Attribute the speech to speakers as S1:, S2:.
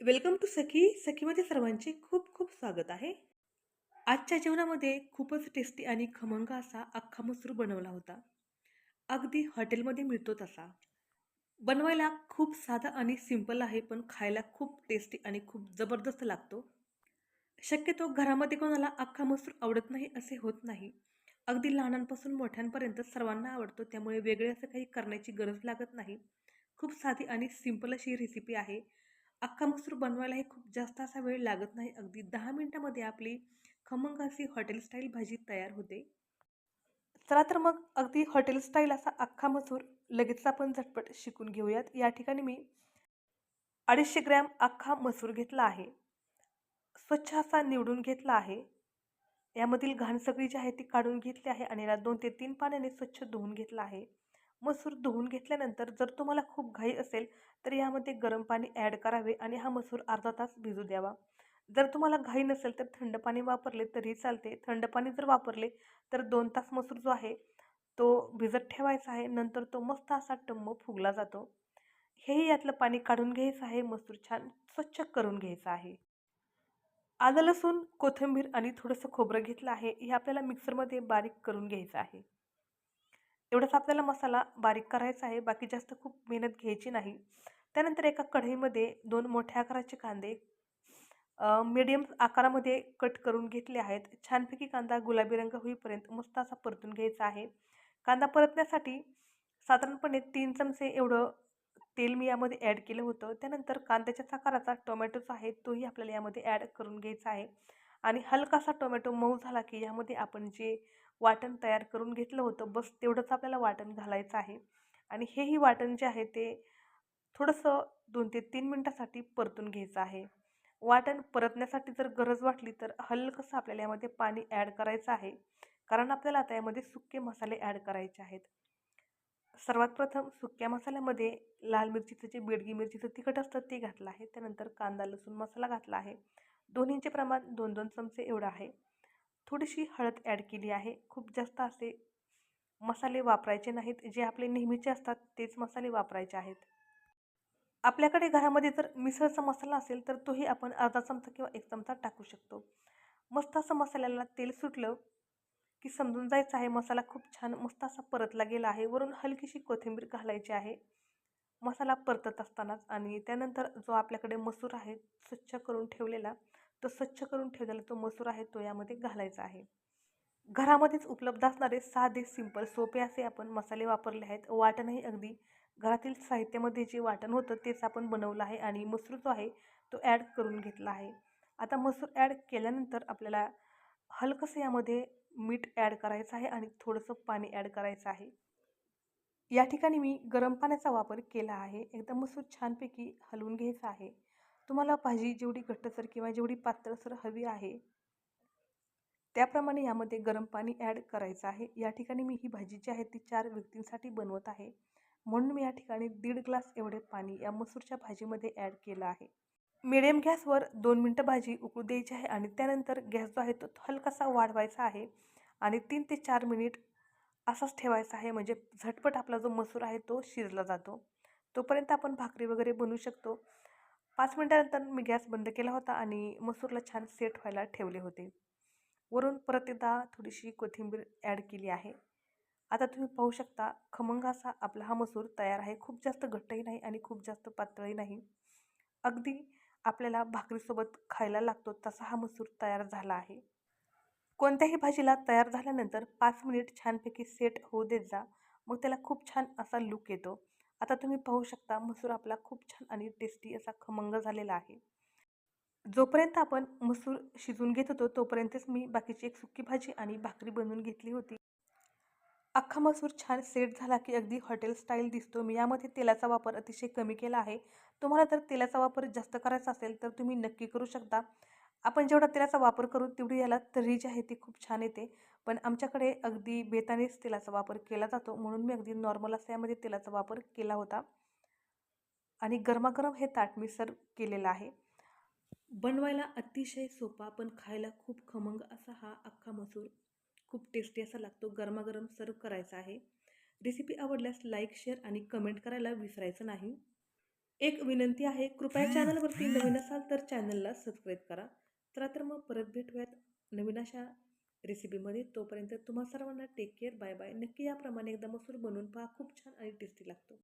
S1: Welcome to सखी. सखीमध्ये सर्वांचे खूप खूप स्वागत आहे. आजच्या जेवणामध्ये खूपच टेस्टी आणि खमंग असा अख्खा मसूर बनवला होता. अगदी हॉटेलमध्ये मिळतो तसा. बनवायला खूप साधा आणि सिंपल आहे पण खायला खूप टेस्टी आणि खूप जबरदस्त लागतो. शक्यतो घरामध्ये कोणाला अख्खा मसूर आवडत नाही असे होत नाही. अगदी लहानांपासून मोठ्यांपर्यंत सर्वांना आवडतो त्यामुळे वेगळे असं काही करण्याची गरज लागत नाही. खूप साधी आणि सिंपल अशी रेसिपी आहे. अख्खा मसूर बनवायलाही खूप जास्त असा वेळ लागत नाही. अगदी दहा मिनटामध्ये आपली खमंग अशी हॉटेल स्टाईल भाजी तयार होते. चला तर मग अगदी हॉटेल स्टाईल असा अख्खा मसूर लगेच आपण झटपट शिकून घेऊयात. या ठिकाणी मी अडीचशे ग्रॅम अख्खा मसूर घेतला आहे. स्वच्छ असा निवडून घेतला आहे. यामधील घाण सगळी जी आहे ती काढून घेतली आहे आणि याला दोन ते तीन पाण्याने स्वच्छ धुवून घेतला आहे. मसूर धुवून घेतल्यानंतर जर तुम्हाला खूप घाई असेल तर यामध्ये गरम पाणी ॲड करावे आणि हा मसूर अर्धा तास भिजू द्यावा. जर तुम्हाला घाई नसेल तर थंड पाणी वापरले तरी चालते. थंड पाणी जर वापरले तर दोन तास मसूर जो आहे तो भिजत ठेवायचा आहे. नंतर तो मस्त असा टम्म फुगला जातो. हेही यातलं पाणी काढून घ्यायचं आहे. मसूर छान स्वच्छ करून घ्यायचं आहे. आलं लसूण कोथिंबीर आणि थोडंसं खोबरं घेतलं आहे. हे आपल्याला मिक्सरमध्ये बारीक करून घ्यायचं आहे. एवढंच आपल्याला मसाला बारीक करायचा आहे बाकी जास्त खूप मेहनत घ्यायची नाही. त्यानंतर एका कढईमध्ये दोन मोठ्या आकाराचे कांदे मीडियम आकारामध्ये कट करून घेतले आहेत. छानपैकी कांदा गुलाबी रंग होईपर्यंत मस्त असा परतून घ्यायचा आहे. कांदा परतण्यासाठी साधारणपणे तीन चमचे एवढं तेल मी यामध्ये ॲड केलं होतं. त्यानंतर कांद्याच्या आकाराचा टोमॅटोचा आहे तोही आपल्याला यामध्ये ॲड करून घ्यायचा आहे. आणि हलकासा टोमॅटो मऊ झाला की यामध्ये आपण जे वाटण तयार करून घेतलं होतं. बस तेवढंच आपल्याला वाटण घालायचं आहे. आणि हेही वाटण जे आहे ते थोडंसं दोन ते तीन मिनटासाठी परतून घ्यायचं आहे. वाटण परतण्यासाठी जर गरज वाटली तर हलकंसं आपल्याला यामध्ये पाणी ॲड करायचं आहे. कारण आपल्याला आता यामध्ये सुके मसाले ॲड करायचे आहेत. सर्वात प्रथम सुक्या मसाल्यामध्ये लाल मिरचीचं जे बेडगी मिरचीचं तिखट असतं ते घातलं आहे. त्यानंतर कांदा लसूण मसाला घातला आहे. दोन्हींचे प्रमाण दोन दोन चमचे एवढं आहे. थोडीशी हळद ॲड केली आहे. खूप जास्त असे मसाले वापरायचे नाहीत. जे आपले नेहमीचे असतात तेच मसाले वापरायचे आहेत. आपल्याकडे घरामध्ये जर मिसळचा मसाला असेल तर तोही आपण अर्धा चमचा किंवा एक चमचा टाकू शकतो. मस्त असं मसाल्याला तेल सुटलं की समजून जायचं आहे मसाला खूप छान मस्त असा परतला गेला आहे. वरून हलकीशी कोथिंबीर घालायची आहे. मसाला परतत असतानाच आणि त्यानंतर जो आपल्याकडे मसूर आहे स्वच्छ करून ठेवलेला तो स्वच्छ करून ठेवलेला तो मसूर आहे तो यामध्ये घालायचा आहे. घरामध्येच उपलब्ध असणारे साधे सिंपल सोपे असे आपण मसाले वापरले आहेत. वाटणही अगदी घरातील साहित्यामध्ये जे वाटण होतं तेच आपण बनवलं आहे आणि मसूर जो आहे तो ॲड करून घेतला आहे. आता मसूर ॲड केल्यानंतर आपल्याला हलकंसं यामध्ये मीठ ॲड करायचं आहे आणि थोडंसं पाणी ॲड करायचं आहे. या ठिकाणी मी गरम पाण्याचा वापर केला आहे. एकदम मसूर छानपैकी हलवून घ्यायचं आहे. तुम्हाला भाजी जेवढी घट्टसर किंवा जेवढी पातळसर हवी आहे त्याप्रमाणे यामध्ये गरम पाणी ॲड करायचं आहे. या ठिकाणी मी ही भाजी जी आहे ती चार व्यक्तींसाठी बनवत आहे. म्हणून मी या ठिकाणी दीड ग्लास एवढे पाणी या मसूरच्या भाजीमध्ये ॲड केलं आहे. मिडियम गॅसवर दोन मिनटं भाजी उकळू द्यायची आहे आणि त्यानंतर गॅस जो आहे तो हलकासा वाढवायचा आहे आणि तीन ते चार मिनिट असाच ठेवायचा आहे. म्हणजे झटपट आपला जो मसूर आहे तो शिजला जातो. तोपर्यंत आपण भाकरी वगैरे बनवू शकतो. पाच मिनटानंतर मी गॅस बंद केला होता आणि मसूरला छान सेट व्हायला ठेवले होते. वरून परत एकदा थोडीशी कोथिंबीर ॲड केली आहे. आता तुम्ही पाहू शकता खमंग असा आपला हा मसूर तयार आहे. खूप जास्त घट्टही नाही आणि खूप जास्त पातळही नाही. अगदी आपल्याला भाकरीसोबत खायला लागतो तसा हा मसूर तयार झाला आहे. कोणत्याही भाजीला तयार झाल्यानंतर पाच मिनिट छानपैकी सेट होऊ देत जा. मग त्याला खूप छान असा लुक येतो. आता तुम्ही पाहू शकता मसूर आपला खूप छान आणि टेस्टी असा खमंग झालेला आहे. जोपर्यंत आपण मसूर शिजून घेत होतो तोपर्यंतच मी बाकीची एक सुकी भाजी आणि भाकरी बनवून घेतली होती. अख्खा मसूर छान सेट झाला की अगदी हॉटेल स्टाईल दिसतो. मी यामध्ये तेलाचा वापर अतिशय कमी केला आहे. तुम्हाला जर तेलाचा वापर जास्त करायचा असेल तर तुम्ही नक्की करू शकता. आपण जेवढा तेलाचा वापर करू तेवढी याला तर्री जी आहे ती खूप छान येते. पण आमच्याकडे अगदी बेतानेच तेलाचा वापर केला जातो. म्हणून मी अगदी नॉर्मल असं यामध्ये तेलाचा वापर केला होता. आणि गरमागरम हे ताट मी सर्व केलेलं आहे. बनवायला अतिशय सोपा पण खायला खूप खमंग असा हा अख्खा मसूर. खूप टेस्टी असा लागतो. गरमागरम सर्व करायचा आहे. रेसिपी आवडल्यास लाईक शेअर आणि कमेंट करायला विसरायचं नाही. एक विनंती आहे कृपया चॅनलवरती नवीन असाल तर चॅनलला सबस्क्राईब करा. चला तर मग परत भेटूयात नवीन अशा रेसिपीमध्ये तोपर्यंत तुम्हा सर्वांना टेक केअर बाय बाय नक्की याप्रमाणे एकदा मसूर बनवून पहा. खूप छान आणि टेस्टी लागतो.